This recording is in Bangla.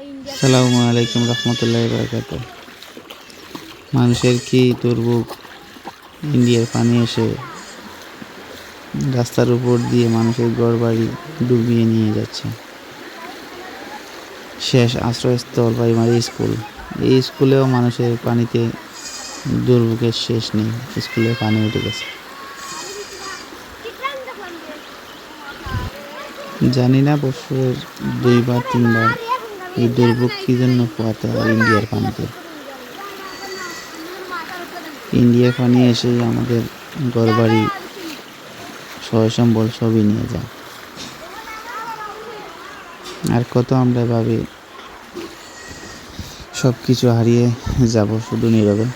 সালামু আলাইকুম রহমতুল্লাহ বরকাত মানুষের কি দুর্ভোগ? ইন্ডিয়ার পানি এসে রাস্তার উপর দিয়ে মানুষের ঘর বাড়ি ডুবিয়ে নিয়ে যাচ্ছে। শেষ আশ্রয়স্থল প্রাইমারি স্কুল। এই স্কুলেও মানুষের পানিতে দুর্ভোগের শেষ নেই। স্কুলে পানি উঠে গেছে। জানি না, বছরের দুইবার, তিনবার এই দুর্ভোগ কী জন্য পোয়াতে হয় ইন্ডিয়ার পানিতে? ইন্ডিয়ার পানি এসেই আমাদের ঘরবাড়ি সয় সম্বল সবই নিয়ে যায়। আর কত আমরা ভাবি সব কিছু হারিয়ে যাব শুধু নীরবে।